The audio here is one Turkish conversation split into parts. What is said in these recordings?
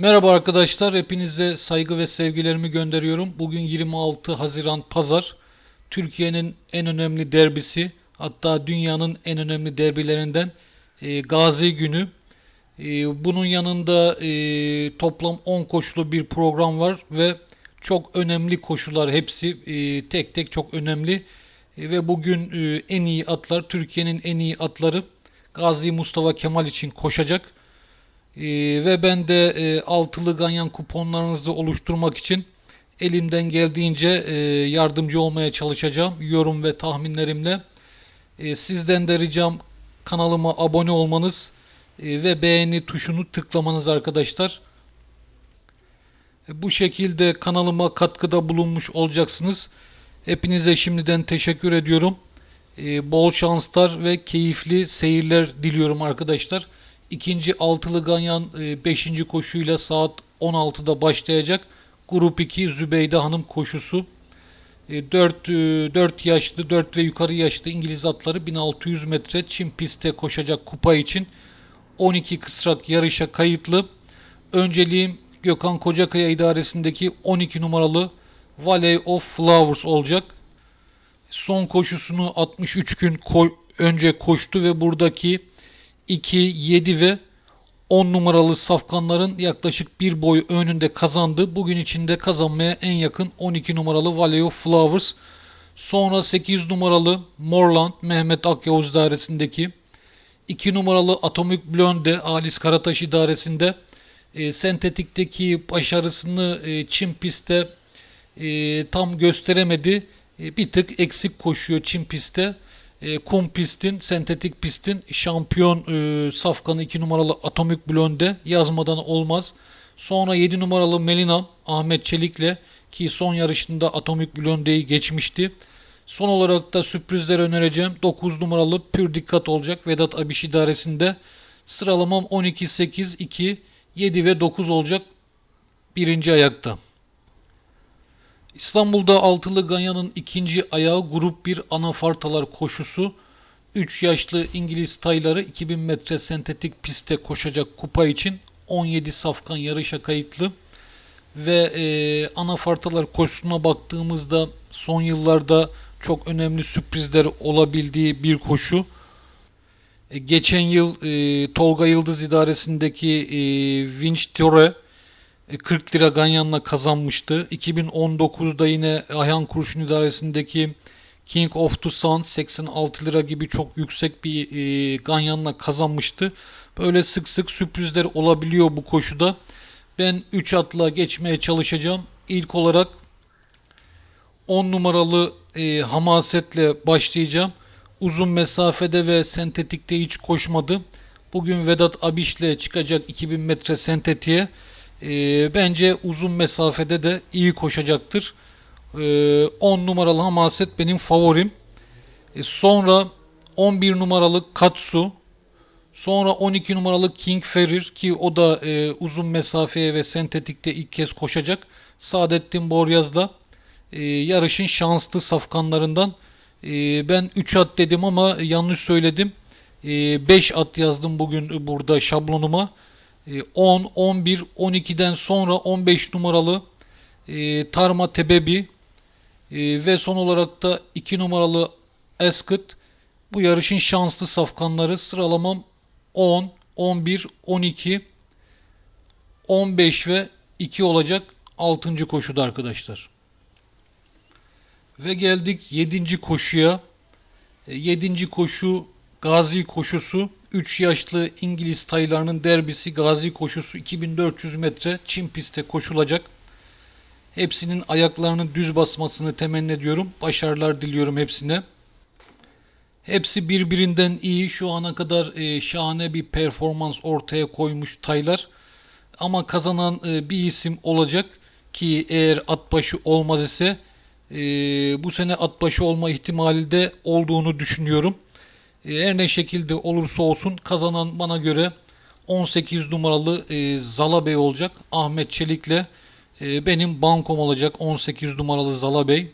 Merhaba arkadaşlar, hepinize saygı ve sevgilerimi gönderiyorum. Bugün 26 Haziran Pazar. Türkiye'nin en önemli derbisi, hatta dünyanın en önemli derbilerinden e, Gazi Günü. E, bunun yanında e, toplam 10 koşulu bir program var ve çok önemli koşular hepsi e, tek tek çok önemli. E, ve bugün e, en iyi atlar, Türkiye'nin en iyi atları Gazi Mustafa Kemal için koşacak. Ee, ve ben de e, altılı ganyan kuponlarınızı oluşturmak için elimden geldiğince e, yardımcı olmaya çalışacağım yorum ve tahminlerimle. E, sizden de ricam kanalıma abone olmanız e, ve beğeni tuşunu tıklamanız arkadaşlar. E, bu şekilde kanalıma katkıda bulunmuş olacaksınız. Hepinize şimdiden teşekkür ediyorum. E, bol şanslar ve keyifli seyirler diliyorum arkadaşlar. İkinci altılı ganyan 5. koşuyla saat 16'da başlayacak. Grup 2 Zübeyde Hanım koşusu. 4, 4 yaşlı 4 ve yukarı yaşlı İngiliz atları 1600 metre çim pistte koşacak kupa için 12 kısrak yarışa kayıtlı. Önceliğim Gökhan Kocakaya idaresindeki 12 numaralı Valley of Flowers olacak. Son koşusunu 63 gün ko- önce koştu ve buradaki 2, 7 ve 10 numaralı safkanların yaklaşık bir boy önünde kazandı. Bugün içinde kazanmaya en yakın 12 numaralı Valley of Flowers. Sonra 8 numaralı Morland Mehmet Akyavuz idaresindeki 2 numaralı Atomic Blonde Halis Karataş idaresinde e, sentetikteki başarısını e, çim pistte e, tam gösteremedi. E, bir tık eksik koşuyor çim pistte e, kum pistin, sentetik pistin şampiyon e, safkanı 2 numaralı Atomik Blonde yazmadan olmaz. Sonra 7 numaralı Melina Ahmet Çelik'le ki son yarışında Atomik Blonde'yi geçmişti. Son olarak da sürprizler önereceğim. 9 numaralı Pür Dikkat olacak Vedat Abiş idaresinde. Sıralamam 12, 8, 2, 7 ve 9 olacak birinci ayakta. İstanbul'da altılı ganyanın ikinci ayağı grup 1 anafartalar koşusu. 3 yaşlı İngiliz tayları 2000 metre sentetik pistte koşacak kupa için 17 safkan yarışa kayıtlı. Ve e, anafartalar koşusuna baktığımızda son yıllarda çok önemli sürprizler olabildiği bir koşu. E, geçen yıl e, Tolga Yıldız idaresindeki e, Vinç Tore 40 lira Ganyan'la kazanmıştı. 2019'da yine Ayhan Kurşun idaresindeki King of the Sun 86 lira gibi çok yüksek bir e, Ganyan'la kazanmıştı. Böyle sık sık sürprizler olabiliyor bu koşuda. Ben 3 atla geçmeye çalışacağım. İlk olarak 10 numaralı e, hamasetle başlayacağım. Uzun mesafede ve sentetikte hiç koşmadı. Bugün Vedat Abiş'le çıkacak 2000 metre sentetiğe. E, bence uzun mesafede de iyi koşacaktır. E, 10 numaralı Hamaset benim favorim. E, sonra 11 numaralı Katsu. Sonra 12 numaralı King Ferir ki o da e, uzun mesafeye ve sentetikte ilk kez koşacak. Saadettin Boryaz'la e, yarışın şanslı safkanlarından. E, ben 3 at dedim ama yanlış söyledim. 5 e, at yazdım bugün burada şablonuma. 10, 11, 12'den sonra 15 numaralı e, Tarma Tebebi e, ve son olarak da 2 numaralı Eskıt bu yarışın şanslı safkanları sıralamam 10, 11, 12, 15 ve 2 olacak 6. koşuda arkadaşlar. Ve geldik 7. koşuya. 7. koşu Gazi koşusu 3 yaşlı İngiliz taylarının derbisi Gazi koşusu 2400 metre çim pistte koşulacak. Hepsinin ayaklarını düz basmasını temenni ediyorum. Başarılar diliyorum hepsine. Hepsi birbirinden iyi. Şu ana kadar e, şahane bir performans ortaya koymuş taylar. Ama kazanan e, bir isim olacak ki eğer atbaşı olmaz ise e, bu sene atbaşı olma ihtimali de olduğunu düşünüyorum. E, her ne şekilde olursa olsun kazanan bana göre 18 numaralı e, Zala Bey olacak. Ahmet Çelik'le e, benim bankom olacak 18 numaralı Zala Bey.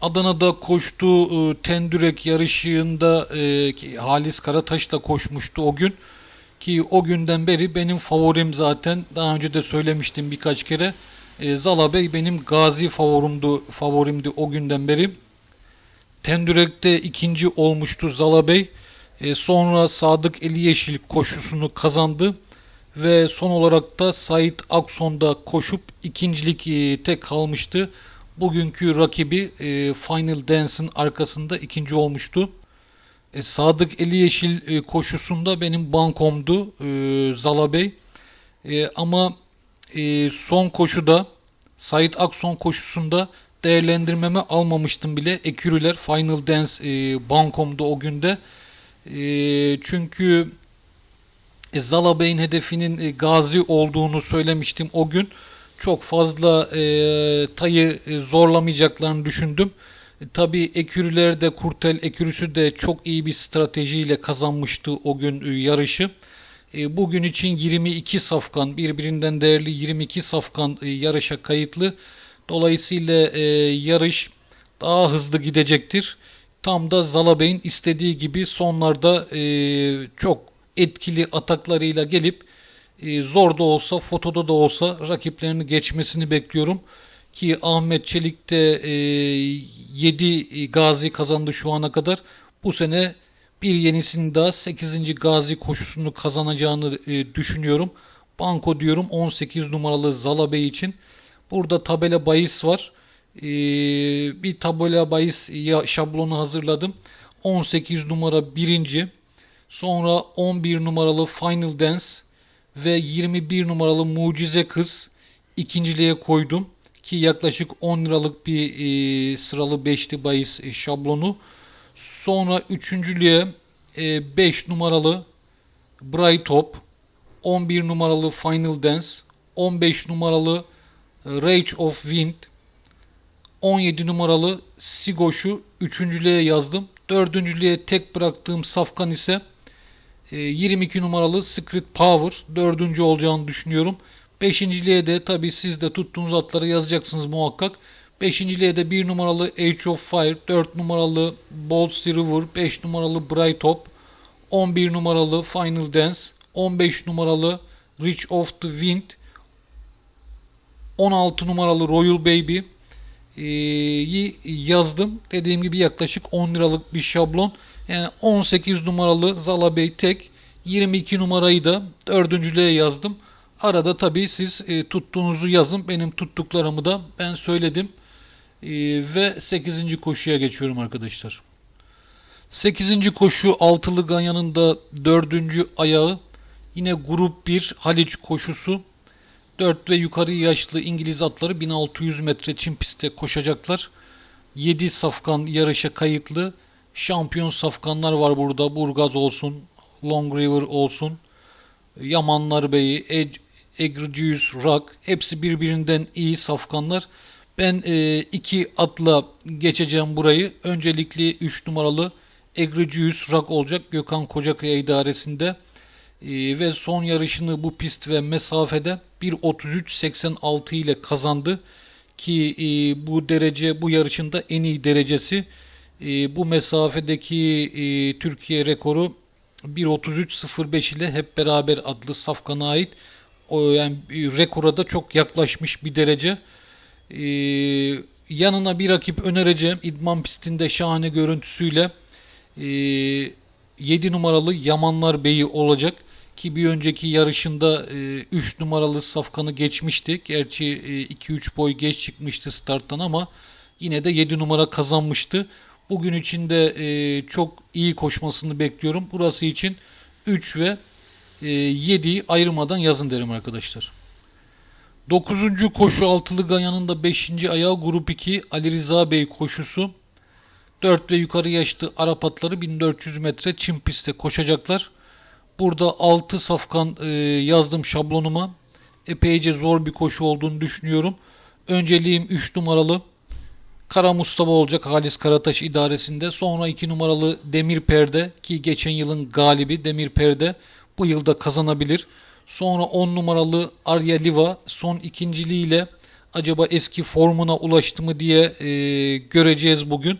Adana'da koştuğu e, Tendürek yarışında e, Halis Karataş da koşmuştu o gün. Ki o günden beri benim favorim zaten. Daha önce de söylemiştim birkaç kere. E, Zala Bey benim gazi favorimdi, favorimdi o günden beri. Tendürek'te ikinci olmuştu Zala Bey. E, sonra Sadık Eli Yeşil koşusunu kazandı. Ve son olarak da Sait Akson'da koşup ikincilik e, tek kalmıştı. Bugünkü rakibi e, Final Dance'ın arkasında ikinci olmuştu. E, Sadık Eli Yeşil e, koşusunda benim bankomdu e, Zala Bey. E, ama e, son koşuda Sait Akson koşusunda değerlendirmeme almamıştım bile. Ekürüler Final Dance e, bankomda o günde. E, çünkü e, Zala Bey'in hedefinin e, Gazi olduğunu söylemiştim o gün. Çok fazla e, tayı e, zorlamayacaklarını düşündüm. E, Tabii ekürüler de Kurtel ekürüsü de çok iyi bir stratejiyle kazanmıştı o gün e, yarışı. E, Bugün için 22 safkan birbirinden değerli 22 safkan e, yarışa kayıtlı. Dolayısıyla e, yarış daha hızlı gidecektir. Tam da Zala Bey'in istediği gibi sonlarda e, çok etkili ataklarıyla gelip e, zor da olsa fotoda da olsa rakiplerini geçmesini bekliyorum. Ki Ahmet Çelik de e, 7 gazi kazandı şu ana kadar. Bu sene bir yenisini daha 8. gazi koşusunu kazanacağını e, düşünüyorum. Banko diyorum 18 numaralı Zala Bey için. Burada tabela bahis var. E, bir tabela bahis şablonu hazırladım. 18 numara birinci. Sonra 11 numaralı Final Dance ve 21 numaralı Mucize Kız ikinciliğe koydum. Ki yaklaşık 10 liralık bir e, sıralı beşli bahis e, şablonu. Sonra üçüncülüğe 5 numaralı Bright Top, 11 numaralı Final Dance, 15 numaralı e, Rage of Wind, 17 numaralı Sigoş'u üçüncülüğe yazdım. Dördüncülüğe tek bıraktığım safkan ise e, 22 numaralı Secret Power dördüncü olacağını düşünüyorum. Beşinciliğe de tabi siz de tuttuğunuz atları yazacaksınız muhakkak. Beşinciliğe de 1 numaralı Age of Fire, 4 numaralı Bold River, 5 numaralı Bright Top, 11 numaralı Final Dance, 15 numaralı Reach of the Wind, 16 numaralı Royal Baby e, yi yazdım. Dediğim gibi yaklaşık 10 liralık bir şablon. Yani 18 numaralı Zala Bey tek, 22 numarayı da dördüncülüğe yazdım. Arada tabii siz e, tuttuğunuzu yazın. Benim tuttuklarımı da ben söyledim. E, ve 8. koşuya geçiyorum arkadaşlar. 8. koşu altılı ganyanın da 4. ayağı. Yine grup 1 Haliç koşusu. 4 ve yukarı yaşlı İngiliz atları 1600 metre çim pistte koşacaklar. 7 safkan yarışa kayıtlı. Şampiyon safkanlar var burada. Burgaz olsun, Long River olsun. Yamanlar Bey'i, Ed Egricius, Rock hepsi birbirinden iyi safkanlar. Ben e, iki atla geçeceğim burayı. Öncelikli 3 numaralı Egricius Rock olacak Gökhan Kocakaya idaresinde. E, ve son yarışını bu pist ve mesafede 1.33.86 ile kazandı. Ki e, bu derece bu yarışında en iyi derecesi. E, bu mesafedeki e, Türkiye rekoru 1.33.05 ile hep beraber adlı safkana ait o yani rekora da çok yaklaşmış bir derece. Ee, yanına bir rakip önereceğim. İdman pistinde şahane görüntüsüyle e, 7 numaralı Yamanlar Bey'i olacak. Ki bir önceki yarışında e, 3 numaralı Safkan'ı geçmişti. Gerçi e, 2-3 boy geç çıkmıştı starttan ama yine de 7 numara kazanmıştı. Bugün için de e, çok iyi koşmasını bekliyorum. Burası için 3 ve e, 7'yi ayırmadan yazın derim arkadaşlar. 9. koşu altılı Ganyan'ın da 5. ayağı grup 2 Ali Rıza Bey koşusu. 4 ve yukarı yaşlı Arap atları 1400 metre çim pistte koşacaklar. Burada 6 safkan e, yazdım şablonuma. Epeyce zor bir koşu olduğunu düşünüyorum. Önceliğim 3 numaralı Kara Mustafa olacak Halis Karataş idaresinde. Sonra 2 numaralı Demir Perde ki geçen yılın galibi Demir Perde bu yılda kazanabilir. Sonra 10 numaralı Arya Liva son ikinciliğiyle acaba eski formuna ulaştı mı diye e, göreceğiz bugün.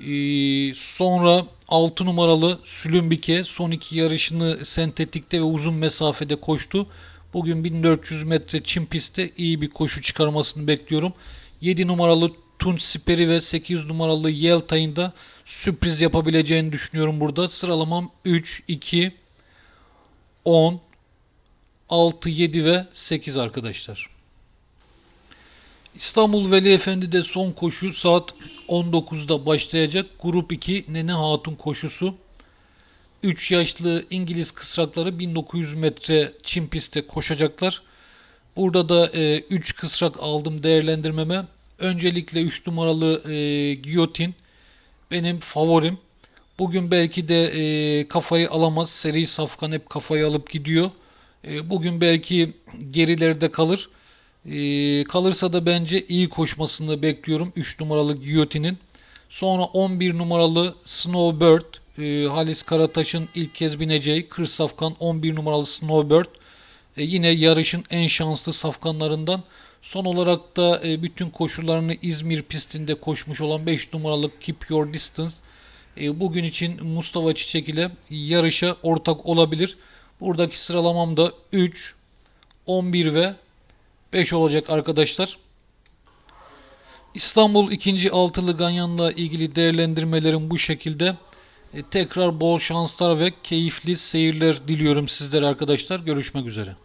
E, sonra 6 numaralı Sülümbike son iki yarışını sentetikte ve uzun mesafede koştu. Bugün 1400 metre çim pistte iyi bir koşu çıkarmasını bekliyorum. 7 numaralı Tunç Siperi ve 8 numaralı Yeltay'ın da sürpriz yapabileceğini düşünüyorum burada. Sıralamam 3, 2, 10, 6, 7 ve 8 arkadaşlar. İstanbul Veli Efendi'de son koşu saat 19'da başlayacak. Grup 2 Nene Hatun koşusu. 3 yaşlı İngiliz kısrakları 1900 metre çim pistte koşacaklar. Burada da 3 kısrak aldım değerlendirmeme. Öncelikle 3 numaralı e, Giyotin benim favorim. Bugün belki de e, kafayı alamaz. Seri Safkan hep kafayı alıp gidiyor. E, bugün belki gerilerde kalır. E, kalırsa da bence iyi koşmasını bekliyorum 3 numaralı Giyotin'in. Sonra 11 numaralı Snowbird. E, Halis Karataş'ın ilk kez bineceği Kır Safkan 11 numaralı Snowbird. E, yine yarışın en şanslı safkanlarından. Son olarak da e, bütün koşularını İzmir pistinde koşmuş olan 5 numaralı Keep Your Distance. E, bugün için Mustafa Çiçek ile yarışa ortak olabilir. Buradaki sıralamam da 3, 11 ve 5 olacak arkadaşlar. İstanbul 2. altılı Ganyan'la ilgili değerlendirmelerim bu şekilde. E, tekrar bol şanslar ve keyifli seyirler diliyorum sizlere arkadaşlar. Görüşmek üzere.